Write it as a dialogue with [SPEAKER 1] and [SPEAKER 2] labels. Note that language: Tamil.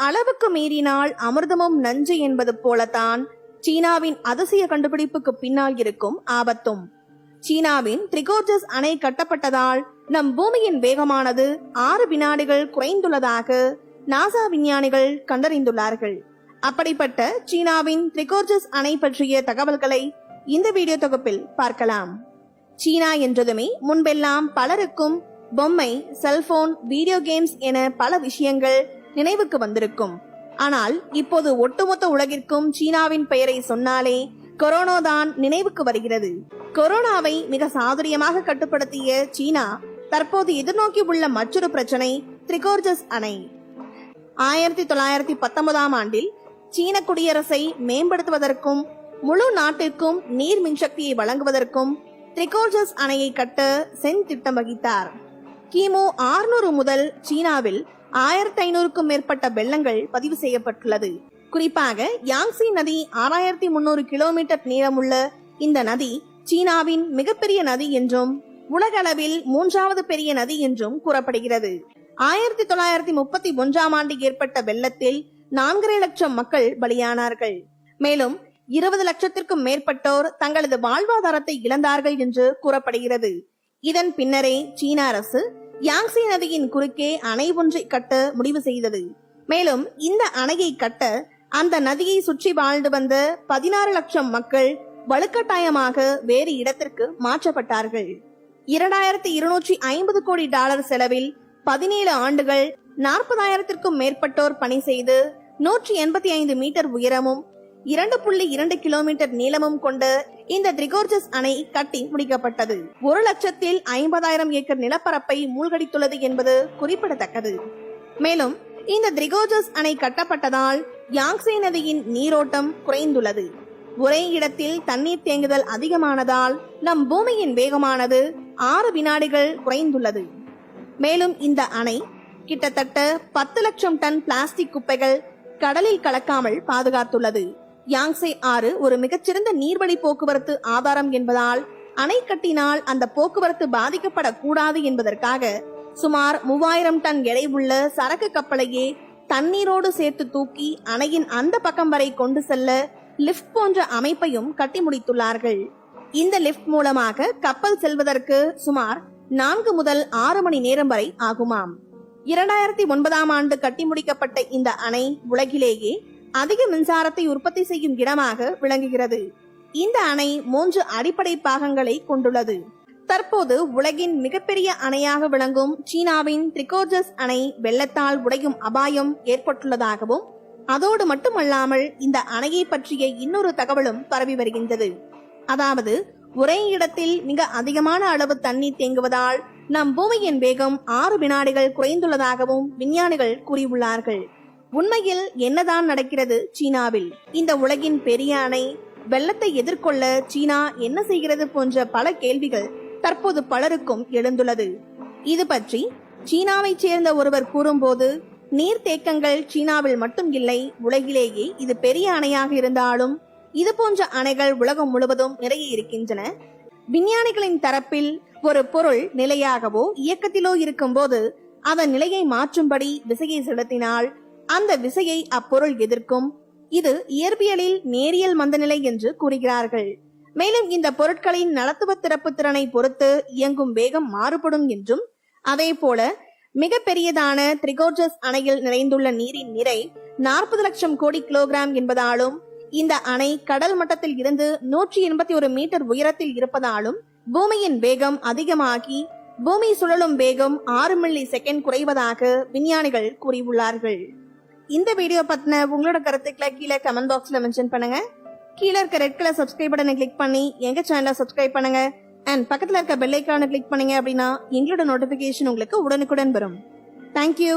[SPEAKER 1] அளவுக்கு மீறினால் அமிர்தமும் நஞ்சு என்பது போலத்தான் சீனாவின் அதிசய கண்டுபிடிப்புக்கு பின்னால் இருக்கும் ஆபத்தும். சீனாவின் திரிகோர்ஜஸ் அணை கட்டப்பட்டதால் நம் பூமியின் வேகமானது ஆறு வினாடிகள் குறைந்துள்ளதாக நாசா விஞ்ஞானிகள் கண்டறிந்துள்ளார்கள். அப்படிப்பட்ட சீனாவின் திரிகோர்ஜஸ் அணை பற்றிய தகவல்களை இந்த வீடியோ தொகுப்பில் பார்க்கலாம். சீனா என்றதுமே முன்பெல்லாம் பலருக்கும் பொம்மை செல்போன் வீடியோ கேம்ஸ் என பல விஷயங்கள் நினைவுக்கு வந்திருக்கும். ஆனால் இப்போது ஒட்டுமொத்த உலகிற்கும் சீனாவின் பெயரை சொன்னாலே கொரோனா தான் நினைவுக்கு வருகிறது. கொரோனாவை மிக சாதுரியமாக கட்டுப்படுத்திய சீனா தற்போது எதிர்நோக்கி உள்ள மற்றொரு பிரச்சனை திரிகோர்ஜஸ் அணை. ஆயிரத்தி தொள்ளாயிரத்தி பத்தொன்பதாம் ஆண்டில் சீன குடியரசை மேம்படுத்துவதற்கும் முழு நாட்டிற்கும் நீர் மின்சக்தியை வழங்குவதற்கும் திரிகோர்ஜஸ் அணையை கட்ட சென் திட்டம் வகித்தார். கிமு 600 முதல் சீனாவில் ஆயிரத்தி ஐநூறுக்கும் மேற்பட்ட வெள்ளங்கள் பதிவு செய்யப்பட்டுள்ளது. குறிப்பாக யாங்சி நதி ஆறாயிரத்தி முன்னூறு கிலோமீட்டர் நீளமுள்ள இந்த நதி சீனாவின் மிகப்பெரிய நதி என்றும் உலக அளவில் மூன்றாவது பெரிய நதி என்றும் கூறப்படுகிறது. ஆயிரத்தி தொள்ளாயிரத்தி முப்பத்தி ஒன்றாம் ஆண்டு ஏற்பட்ட வெள்ளத்தில் நான்கரை லட்சம் மக்கள் பலியானார்கள். மேலும் இருபது லட்சத்திற்கும் மேற்பட்டோர் தங்களது வாழ்வாதாரத்தை இழந்தார்கள் என்று கூறப்படுகிறது. இதன் பின்னரே சீன அரசு யாங்சி நதியின் குறுக்கே அணை ஒன்றை கட்ட முடிவு செய்தது. மேலும் இந்த அணையை கட்ட அந்த நதியை சுற்றி வாழ்ந்து வந்த பதினாறு லட்சம் மக்கள் வலுக்கட்டாயமாக வேறு இடத்திற்கு மாற்றப்பட்டார்கள். இரண்டாயிரத்தி இருநூற்றி ஐம்பது கோடி டாலர் செலவில் பதினேழு ஆண்டுகள் நாற்பதாயிரத்திற்கும் மேற்பட்டோர் பணி செய்து நூற்றி எண்பத்தி ஐந்து மீட்டர் உயரமும் இரண்டு புள்ளி இரண்டு கிலோமீட்டர் நீளமும் கொண்ட இந்த திரிகோர்ஜஸ் அணை கட்டி முடிக்கப்பட்டது. ஒரு லட்சத்தில் ஐம்பதாயிரம் ஏக்கர் நிலப்பரப்பை மூழ்கடித்துள்ளது என்பது குறிப்பிடத்தக்கது. மேலும் இந்த திரிகோர்ஜஸ் அணை கட்டப்பட்டதால் யாங்சே நதியின் நீரோட்டம் குறைந்துள்ளது. ஒரே இடத்தில் தண்ணீர் தேங்குதல் அதிகமானதால் நம் பூமியின் வேகமானது ஆறு வினாடிகள் குறைந்துள்ளது. மேலும் இந்த அணை கிட்டத்தட்ட பத்து லட்சம் டன் பிளாஸ்டிக் குப்பைகள் கடலில் கலக்காமல் பாதுகாத்துள்ளது. யாங்சே ஆறு ஒரு மிகச்சிறந்த நீர்வழி போக்குவரத்து ஆதாரம் என்பதால் அணை கட்டினால் அந்த போக்குவரத்து பாதிக்கப்படக்கூடாது என்பதற்காக சுமார் மூவாயிரம் டன் எடை உள்ள சரக்கு கப்பலையே தண்ணீரோடு சேர்த்து தூக்கி அணையின் அந்த பக்கம் வரை கொண்டு செல்ல லிஃப்ட் போன்ற அமைப்பையும் கட்டி முடித்துள்ளார்கள். இந்த லிஃப்ட் மூலமாக கப்பல் செல்வதற்கு சுமார் நான்கு முதல் ஆறு மணி நேரம் வரை ஆகுமாம். இரண்டாயிரத்தி ஒன்பதாம் ஆண்டு கட்டி முடிக்கப்பட்ட இந்த அணை உலகிலேயே அதிக மின்சாரத்தை உற்பத்தி செய்யும் இடமாக விளங்குகிறது. இந்த அணை மூன்று அடிப்படை பாகங்களை கொண்டுள்ளது. தற்போது உலகின் மிகப்பெரிய அணையாக விளங்கும் சீனாவின் திரிகோஜஸ் அணை வெள்ளத்தால் உடையும் அபாயம் ஏற்பட்டுள்ளதாகவும் அதோடு மட்டுமல்லாமல் இந்த அணையை பற்றிய இன்னொரு தகவலும் பரவி வருகின்றது. அதாவது ஒரே இடத்தில் மிக அதிகமான அளவு தண்ணீர் தேங்குவதால் நம் பூமியின் வேகம் ஆறு வினாடிகள் குறைந்துள்ளதாகவும் விஞ்ஞானிகள் கூறியுள்ளார்கள். உண்மையில் என்னதான் நடக்கிறது சீனாவில்? இந்த உலகின் பெரிய அணை வெள்ளத்தை எதிர்கொள்ள சீனா என்ன செய்கிறது போன்ற பல கேள்விகள் தற்போது பலருக்கும் எழுந்துள்ளது. இது பற்றி சீனாவைச் சேர்ந்த ஒருவர் கூறும்போது நீர்த்தேக்கங்கள் சீனாவில் மட்டும் இல்லை உலகிலேயே இது பெரிய அணையாக இருந்தாலும் இது போன்ற அணைகள் உலகம் முழுவதும் நிறைய இருக்கின்றன. விஞ்ஞானிகளின் தரப்பில் ஒரு பொருள் நிலையாகவோ இயக்கத்திலோ இருக்கும்போது அதன் நிலையை மாற்றும்படி விசையை செலுத்தினால் அந்த விசையை அப்பொருள் எதிர்க்கும். இது இயற்பியலில் நேரியல் மந்தநிலை என்று கூறுகிறார்கள். மேலும் இந்த பொருட்களின் நலத்துவ திறப்பு திறனை பொறுத்து இயங்கும் வேகம் மாறுபடும் என்றும் அதே போல மிக பெரியதான திரிகோர்ஜஸ் அணையில் நிறைந்துள்ள நீரின் நிறை நாற்பது லட்சம் கோடி கிலோகிராம் என்பதாலும் இந்த அணை கடல் மட்டத்தில் இருந்து நூற்றி எண்பத்தி ஒரு மீட்டர் உயரத்தில் இருப்பதாலும் பூமியின் வேகம் அதிகமாகி பூமி சுழலும் வேகம் ஆறு மில்லி செகண்ட் குறைவதாக விஞ்ஞானிகள் கூறியுள்ளார்கள். இந்த வீடியோ பத்தின உங்களோட கருத்துக்களை கீழே கமெண்ட் பாக்ஸ்ல மென்ஷன் பண்ணுங்க. கீழே இருக்க ரெட் கலர் சப்ஸ்கிரைப் பட்டனை கிளிக் பண்ணி எங்க சேனலை சப்ஸ்கிரைப் பண்ணுங்க. அண்ட் பக்கத்துல இருக்க பெல் ஐக்கானை கிளிக் பண்ணீங்க அப்படின்னா எங்களோட நோட்டிபிகேஷன் உங்களுக்கு உடனுக்குடன் வரும். தேங்க்யூ